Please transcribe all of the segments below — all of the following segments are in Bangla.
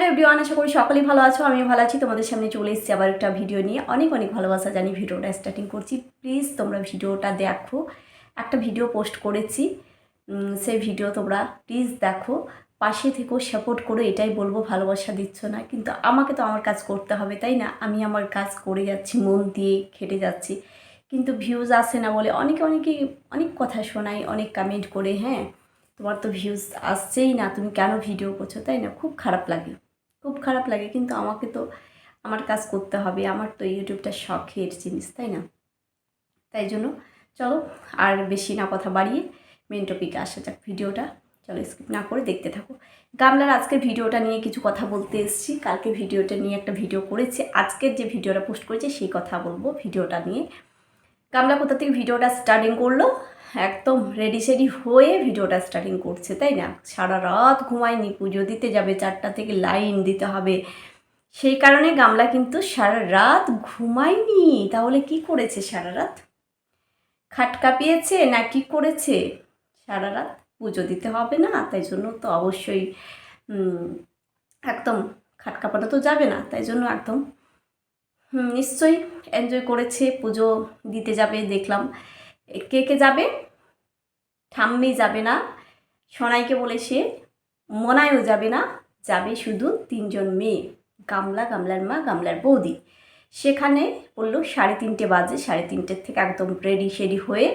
হ্যালো এভরিওয়ান আশা করি সকলেই ভালো আছো আমি ভালো আছি। তোমাদের সামনে চলে এসেছি আবার একটা ভিডিও নিয়ে। অনেক অনেক ভালোবাসা জানি ভিডিওটা স্টার্টিং করছি। প্লিজ তোমরা ভিডিওটা দেখো। একটা ভিডিও পোস্ট করেছি। সেই ভিডিও তোমরা প্লিজ দেখো। পাশে থেকেও সাপোর্ট করো, এটাই বলব, ভালোবাসা দিচ্ছ না। কিন্তু আমাকে তো আমার কাজ করতে হবে, তাই না? আমি আমার কাজ করে যাচ্ছি, মন দিয়ে খেটে যাচ্ছি। কিন্তু ভিউজ আসে না বলে অনেকে অনেকে অনেক কথা শোনাই অনেক কমেন্ট করে হ্যাঁ? তোমার তো ভিউজ আসছেই না, তুমি কেন ভিডিও করছ, তাই না? খুব খারাপ লাগে। খুব খারাপ লাগে, কিন্তু আমাকে তো আমার কাজ করতে হবে। আমার তো ইউটিউবটা শখের জিনিস, তাই না? তাই জন্য চলো আর বেশি না কথা বাড়িয়ে মেন টপিকে আসা যাক ভিডিওটা। চলো স্কিপ না করে দেখতে থাকো। গামলার আজকের ভিডিওটা নিয়ে কিছু কথা বলতে এসেছি। কালকে ভিডিওটা নিয়ে একটা ভিডিও করেছি। আজকের যে ভিডিওটা পোস্ট করেছি, সেই কথা বলব ভিডিওটা নিয়ে। গামলা কোথা থেকে ভিডিওটা স্টার্টিং করল? একদম রেডি সেডি হয়ে ভিডিওটা স্টার্টিং করছে, তাই না? সারা রাত ঘুমায়নি, পুজো দিতে যাবে, চারটা থেকে লাইন দিতে হবে। সেই কারণে গামলা কিন্তু সারা রাত ঘুমায়নি। তাহলে কি করেছে সারা রাত? খাট কাঁপিয়েছে না কি করেছে? সারা রাত পুজো দিতে হবে না, তাই জন্য তো অবশ্যই একদম খাট কাঁপানো তো যাবে না, তাই জন্য একদম নিশ্চয়ই এনজয় করেছে, পুজো দিতে যাবে, দেখলাম। কে কে যাবে? ঠাম্মি যাবে না, সোনাইকে বলেছে মনায়ও যাবে না, যাবে শুধু তিনজন মেয়ে, গামলা, গামলার মা, গামলার বৌদি। সেখানে বলল, সাড়ে তিনটে বাজে, সাড়ে তিনটের থেকে একদম রেডি সেডি হয়ে।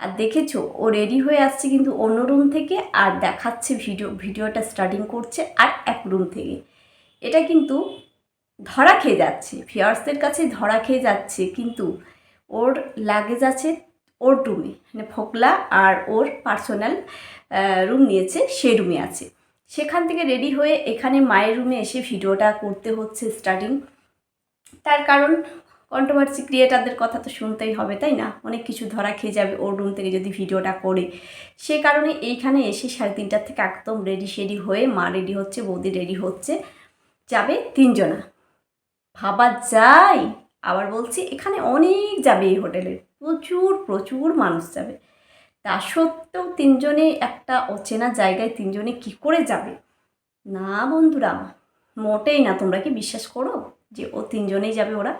আর দেখেছ, ও রেডি হয়ে আসছে কিন্তু অন্য রুম থেকে, আর দেখাচ্ছে ভিডিও ভিডিওটা স্টার্টিং করছে আর এক রুম থেকে। এটা কিন্তু ধরা খেয়ে যাচ্ছে। ফিয়ার্সদের কাছে ধরা খেয়ে যাচ্ছে, কিন্তু ওর লাগেজ আছে, ওর রুমে মানে ফোকলা আর ওর পার্সোনাল রুম নিয়েছে সে রুমে আছে। সেখান থেকে রেডি হয়ে এখানে মায়ের রুমে এসে ভিডিওটা করতে হচ্ছে স্টার্টিং তার কারণ কন্ট্রোভার্সি ক্রিয়েটারদের কথা তো শুনতেই হবে, তাই না? অনেক কিছু ধরা খেয়ে যাবে ওর রুম থেকে যদি ভিডিওটা করে। সে কারণে এইখানে এসে সাড়ে তিনটার থেকে একদম রেডি শেডি হয়ে মা রেডি হচ্ছে, বৌদি রেডি হচ্ছে, যাবে তিনজনা। ভাবা যায় আবার বলছি এখানে অনেক যাবে এই হোটেলে। প্রচুর প্রচুর মানুষ যাবে। তা সত্ত্বেও তিনজনে একটা অচেনা জায়গায় তিনজনে কি করে যাবে? না বন্ধুরা, মোটেই না। তোমরা কি বিশ্বাস করো যে ও তিনজনেই যাবে ওরা?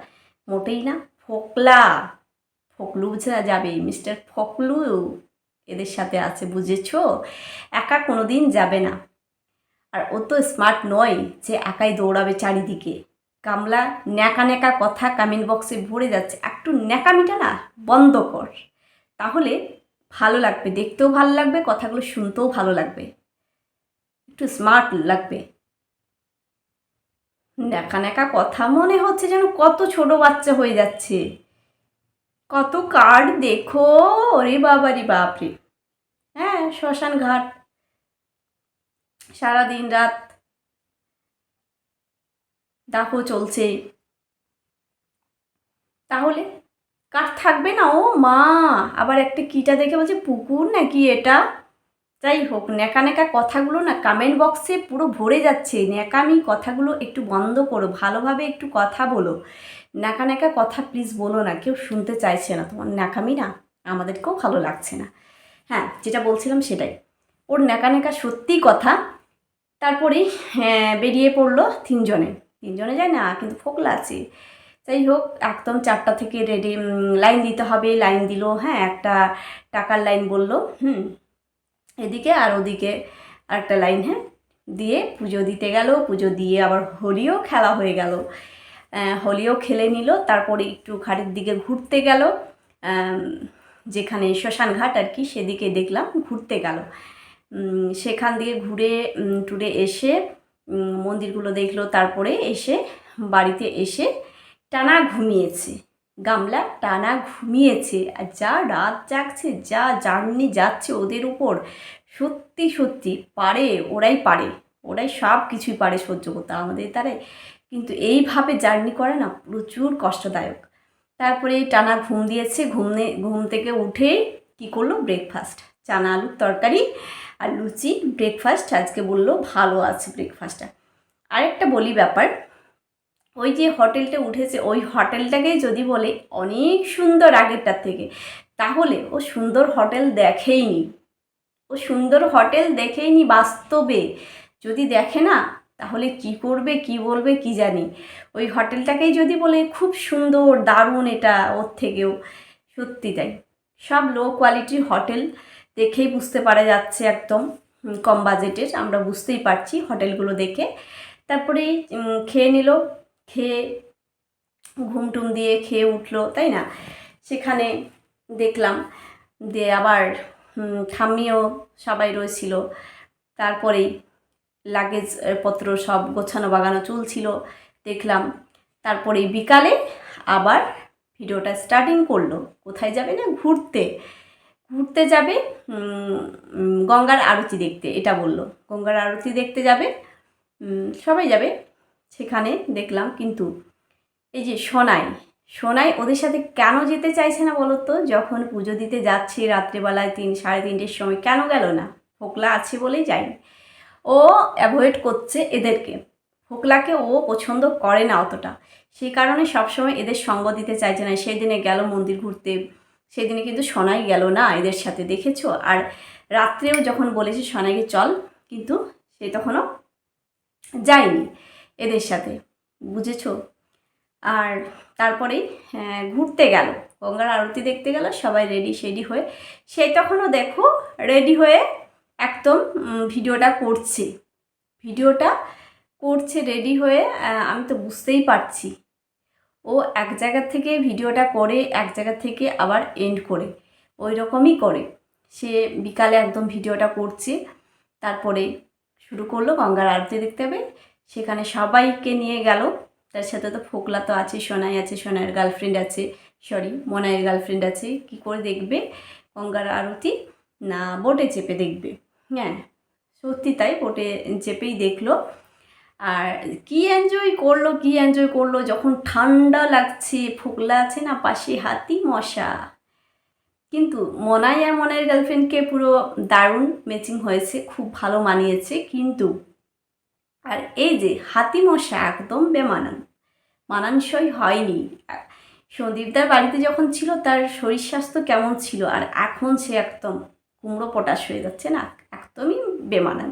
মোটেই না। ফোকলা, ফকলু বুঝে যাবে। মিস্টার ফকলু এদের সাথে আছে, বুঝেছ? একা কোনো দিন যাবে না। আর ও তো স্মার্ট নয় যে একাই দৌড়াবে চারিদিকে। কামলা, ন্যাকা ন্যাকা কথা কমেন্ট বক্সে ভরে যাচ্ছে। একটু ন্যাকামিটা না বন্ধ কর। তাহলে ভালো লাগবে, দেখতেও ভালো লাগবে, কথাগুলো শুনতেও ভালো লাগবে। একটু স্মার্ট লাগবে। ন্যাকা ন্যাকা কথা মনে হচ্ছে যেন কত ছোট বাচ্চা হয়ে যাচ্ছে। কত কার্ড দেখো, ওরে বাবারি বাপরে। হ্যাঁ শ্মশান ঘাট সারাদিন রাত দাহ চলছে। তাহলে কার থাকবে না? ও মা আবার একটা কিটা দেখে বলছে পুকুর নাকি এটা? যাই হোক ন্যাকা ন্যাকা কথাগুলো না কমেন্ট বক্সে পুরো ভরে যাচ্ছে। ন্যাকামি কথাগুলো একটু বন্ধ করো ভালোভাবে একটু কথা বলো। ন্যাকা ন্যাকা কথা প্লিজ বলো না কেউ শুনতে চাইছে না। তোমার ন্যাকামি না আমাদেরকেও ভালো লাগছে না। হ্যাঁ যেটা বলছিলাম সেটাই। ওর ন্যাকা ন্যাকা সত্যিই কথা। তারপরেই হ্যাঁ, বেরিয়ে পড়ল তিনজনে। তিনজনে যায় না, কিন্তু ফোকলা আছে। যাই হোক, একদম চারটা থেকে রেডি লাইন দিতে হবে। লাইন দিল হ্যাঁ একটা টাকার লাইন বলল, হুম। এদিকে আর ওদিকে আরেকটা লাইন হ্যাঁ দিয়ে পুজো দিতে গেল, পুজো দিয়ে আবার হোলিও খেলা হয়ে গেল। হোলিও খেলে নিল, তারপরে একটু ঘাটের দিকে ঘুরতে গেল যেখানে শ্মশান ঘাট আর কি, সেদিকে দেখলাম, ঘুরতে গেল। সেখান দিয়ে ঘুরে টুরে এসে মন্দিরগুলো দেখল, তারপরে এসে বাড়িতে এসে টানা ঘুমিয়েছে। গামলা টানা ঘুমিয়েছে আর যা রাত জাগছে, যা জার্নি যাচ্ছে ওদের উপর, সত্যি সত্যি পারে, ওরাই পারে, ওরাই সব কিছুই পারে সহ্য করতে আমাদের তারে কিন্তু এইভাবে জার্নি করে না প্রচুর কষ্টদায়ক। তারপরে টানা ঘুম দিয়েছে, ঘুমনে, ঘুম থেকে উঠে কি করল? ব্রেকফাস্ট চানা আলুর তরকারি আর লুচি ব্রেকফাস্ট আজকে বলল ভালো আছে ব্রেকফাস্টটা আরেকটা বলি ব্যাপার, ওই যে হোটেলটা উঠেছে, ওই হোটেলটাকেই যদি বলে অনেক সুন্দর আগেরটার থেকে, তাহলে ও সুন্দর হোটেল দেখেইনি। ও সুন্দর হোটেল দেখেইনি বাস্তবে। যদি দেখে না, তাহলে কি করবে, কি বলবে, কি জানি। ওই হোটেলটাকেই যদি বলে খুব সুন্দর, দারুণ এটা ওর থেকেও, সত্যি তাই। সব লো কোয়ালিটির হোটেল দেখেই বুঝতে পারা যাচ্ছে একদম কম বাজেটের, আমরা বুঝতেই পারছি হোটেলগুলো দেখে। তারপরে খেয়ে নিল, খেয়ে ঘুম টুম দিয়ে খেয়ে উঠল, তাই না? সেখানে দেখলাম যে আবার ঠাম্মিও সবাই রয়েছিল। তারপরেই লাগেজ পত্র সব গোছানো বাগানো চলছিল, দেখলাম। তারপরে বিকালে আবার ভিডিওটা স্টার্টিং করল। কোথায় যাবে না ঘুরতে? ঘুরতে যাবে গঙ্গার আরতি দেখতে, এটা বলল। গঙ্গার আরতি দেখতে যাবে সবাই যাবে সেখানে দেখলাম, কিন্তু এই যে সোনাই সোনাই ওদের সাথে কেন যেতে চাইছে না বলো তো? যখন পুজো দিতে যাচ্ছে রাত্রেবেলায় তিন, সাড়ে তিনটের সময়, কেন গেল না? ফোকলা আছে বলেই যায়নি। ও অ্যাভয়েড করছে এদেরকে। ফোকলাকে ও পছন্দ করে না অতটা। সেই কারণে সবসময় এদের সঙ্গ দিতে চাইছে না। সেই দিনে গেল মন্দির ঘুরতে। সেই দিনে কিন্তু সোনাই গেল না এদের সাথে দেখেছ? আর রাত্রেও যখন বলেছে সোনাইকে চল কিন্তু সে তখনও যায়নি এদের সাথে বুঝেছ? আর তারপরেই হ্যাঁ, ঘুরতে গেল গঙ্গার আরতি দেখতে গেল সবাই রেডি সেডি হয়ে সে তখনও দেখো রেডি হয়ে একদম ভিডিওটা করছে ভিডিওটা করছে রেডি হয়ে আমি তো বুঝতেই পারছি ও এক জায়গা থেকে ভিডিওটা করে, এক জায়গা থেকে আবার এন্ড করে। ওই রকমই করে। সে বিকালে একদম ভিডিওটা করছে। তারপরে শুরু করল গঙ্গার আরতি দেখতে হবে। সেখানে সবাইকে নিয়ে গেল। তার সাথে তো ফোকলা তো আছে, সোনাই আছে, সোনাইয়ের গার্লফ্রেন্ড আছে। সরি মনাইয়ের গার্লফ্রেন্ড আছে। কি করে দেখবে? গঙ্গার আরতি? না বোটে চেপে দেখবে। হ্যাঁ সত্যি তাই বোটে চেপেই দেখল। আর কি এনজয় করল, কি এনজয় করল? যখন ঠান্ডা লাগছে, ফোকলা আছে না, পাশে হাতি মশা। কিন্তু মনাই আর মনাইয়ের গার্লফ্রেন্ডকে পুরো দারুণ ম্যাচিং হয়েছে, খুব ভালো মানিয়েছে, কিন্তু আর এই যে হাতি মশা একদম বেমানান, মানানসই হয়নি। সন্দীপদার বাড়িতে যখন ছিল, তার শরীর স্বাস্থ্য কেমন ছিল? আর এখন সে একদম কুমড়ো পটাশ হয়ে যাচ্ছে না, একদমই বেমানান।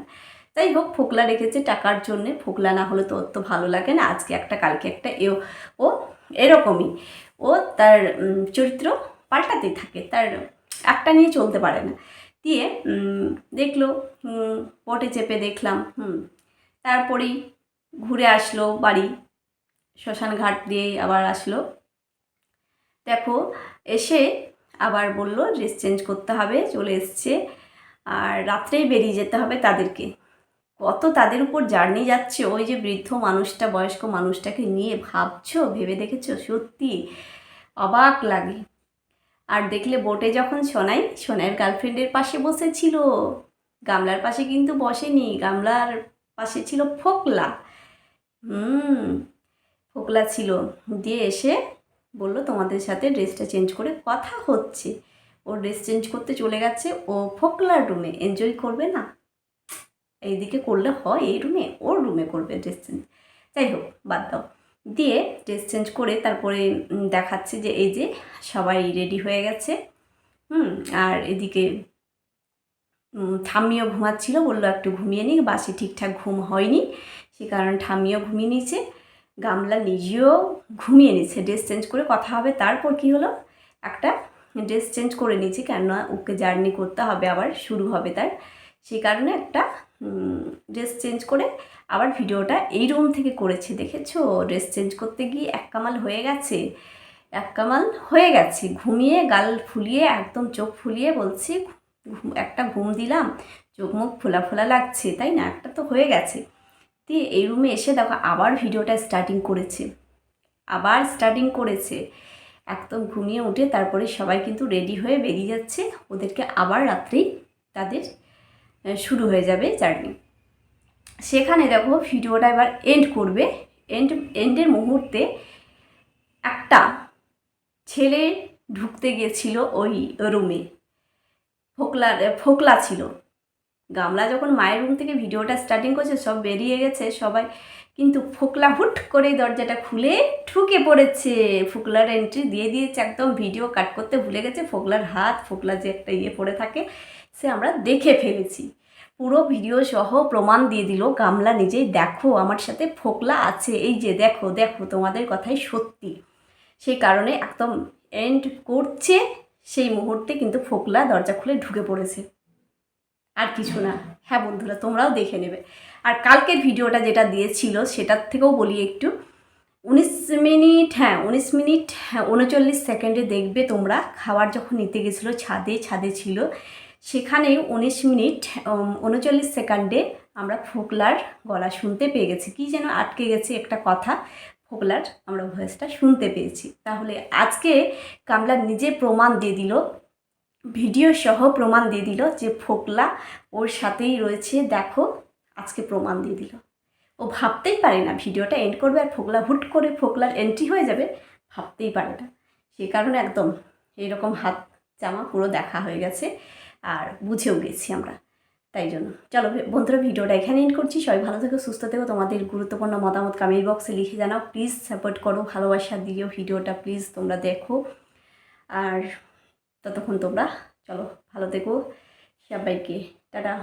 যাই হোক, ফোকলা রেখেছে টাকার জন্যে। ফোকলা না হলে তো ওর তো ভালো লাগে না। আজকে একটা, কালকে একটা, এও, ও এরকমই। ও তার চরিত্র পাল্টাতেই থাকে। তার একটা নিয়ে চলতে পারে না। দিয়ে দেখল পটে চেপে দেখলাম, হুম। তারপরেই ঘুরে আসলো বাড়ি। শ্মশান ঘাট দিয়ে আবার আসলো। দেখো, এসে আবার বলল ড্রেস চেঞ্জ করতে হবে। চলে এসছে। আর রাত্রেই বেরিয়ে যেতে হবে তাদেরকে। কত তাদের উপর জার্নি যাচ্ছে, ওই যে বৃদ্ধ মানুষটা, বয়স্ক মানুষটাকে নিয়ে ভাবছ, ভেবে দেখেছ? সত্যি অবাক লাগে। আর দেখলে বোটে যখন সোনাই, সোনাইয়ের গার্লফ্রেন্ডের পাশে বসেছিল। গামলার পাশে কিন্তু বসেনি, গামলার পাশে ছিল ফোকলা। হুম, ফোকলা ছিল। দিয়ে এসে বলল, তোমাদের সাথে ড্রেসটা চেঞ্জ করে কথা হচ্ছে। ও ড্রেস চেঞ্জ করতে চলে গেছে, ও ফোকলার রুমে। এনজয় করবে না? এইদিকে করলে হয়, এই রুমে ওর রুমে করবে ড্রেস চেঞ্জ যাই হোক, বাদ দাও। দিয়ে ড্রেস চেঞ্জ করে তারপরে দেখাচ্ছে যে এই যে সবাই রেডি হয়ে গেছে। হুম, আর এদিকে ঠাম্মিও ঘুমাচ্ছিল, বলল একটু ঘুমিয়ে নিই বাসে ঠিকঠাক ঘুম হয়নি। সে কারণে ঠাম্মিও ঘুমিয়ে নিয়েছে। গামলা নিজেও ঘুমিয়ে নিচ্ছে ড্রেস চেঞ্জ করে কথা হবে, তারপর কি হলো? একটা ড্রেস চেঞ্জ করে নিয়েছি, কেননা ওকে জার্নি করতে হবে, আবার শুরু হবে তার। সে কারণে একটা ড্রেস চেঞ্জ করে আবার ভিডিওটা এই রুম থেকে করেছে, দেখেছ? ড্রেস চেঞ্জ করতে গিয়ে এক কামাল হয়ে গেছে। এক কামাল হয়ে গেছে। ঘুমিয়ে গাল ফুলিয়ে, একদম চোখ ফুলিয়ে বলছি একটা ঘুম দিলাম, চোখ মুখ ফোলা ফোলা লাগছে, তাই না? একটা তো হয়ে গেছে। দিয়ে এই রুমে এসে দেখো, আবার ভিডিওটা স্টার্টিং করেছে। আবার স্টার্টিং করেছে। একদম ঘুমিয়ে উঠে তারপরে সবাই কিন্তু রেডি হয়ে বেরিয়ে যাচ্ছে। ওদেরকে আবার রাত্রেই তাদের শুরু হয়ে যাবে জার্নি। সেখানে দেখো ভিডিওটা এবার এন্ড করবে। এন্ড এন্ডের মুহূর্তে একটা ছেলে ঢুকতে গিয়েছিল ওই রুমে ফোকলা ফোকলা ছিল। গামলা যখন মায়ের রুম থেকে ভিডিওটা স্টার্টিং করছে, সব বেরিয়ে গেছে সবাই। কিন্তু ফোকলা হুট করে দরজাটা খুলে ঠুকে পড়েছে। ফোকলার এন্ট্রি দিয়ে দিয়েছে একদম। ভিডিও কাট করতে ভুলে গেছে। ফোকলার হাত, ফোকলা যে একটা ইয়ে পড়ে থাকে, সে আমরা দেখে ফেলেছি। পুরো ভিডিও সহ প্রমাণ দিয়ে দিল গামলা নিজেই দেখো আমার সাথে ফোকলা আছে। এই যে দেখো দেখো তোমাদের কথাই সত্যি। সেই কারণে একদম এন্ড করছে সেই মুহূর্তে কিন্তু ফোকলা দরজা খুলে ঢুকে পড়েছে। আর কিছু না। হ্যাঁ বন্ধুরা তোমরাও দেখে নেবে। আর কালকের ভিডিওটা যেটা দিয়েছিল সেটার থেকেও বলি একটু। উনিশ মিনিট হ্যাঁ উনিশ মিনিট হ্যাঁ, উনচল্লিশ সেকেন্ডে দেখবে তোমরা। খাবার যখন নিতে গেছিল ছাদে ছাদে ছিল। সেখানে উনিশ মিনিট উনচল্লিশ সেকেন্ডে আমরা ফোকলার গলা শুনতে পেয়ে গেছি। কী যেন আটকে গেছে একটা কথা, ফোকলার আমরা ভয়েসটা শুনতে পেয়েছি। তাহলে আজকে কামলা নিজে প্রমাণ দিয়ে দিল, ভিডিও সহ প্রমাণ দিয়ে দিল যে ফোকলা ওর সাথেই রয়েছে, দেখো, আজকে প্রমাণ দিয়ে দিল। ও ভাবতেই পারে না, ভিডিওটা এন্ড করবে আর ফোকলা হুট করে ফোকলার এন্ট্রি হয়ে যাবে, ভাবতেই পারে না। সে কারণে একদম এইরকম হাত জামা পুরো দেখা হয়ে গেছে। আর বুঝেও গেছি আমরা। তাই জন্য। চলো বন্ধুরা, ভিডিওটা এখানে এন্ড করছি। সবাই ভালো থেকো, সুস্থ থেকো। তোমাদের গুরুত্বপূর্ণ মতামত কমেন্ট বক্সে লিখে জানাও। প্লিজ সাপোর্ট করো, ভালোবাসা দিও ভিডিওটা প্লিজ তোমরা দেখো। আর ততক্ষণ তোমরা চলো, ভালো থেকো। সবাইকে, টাটা।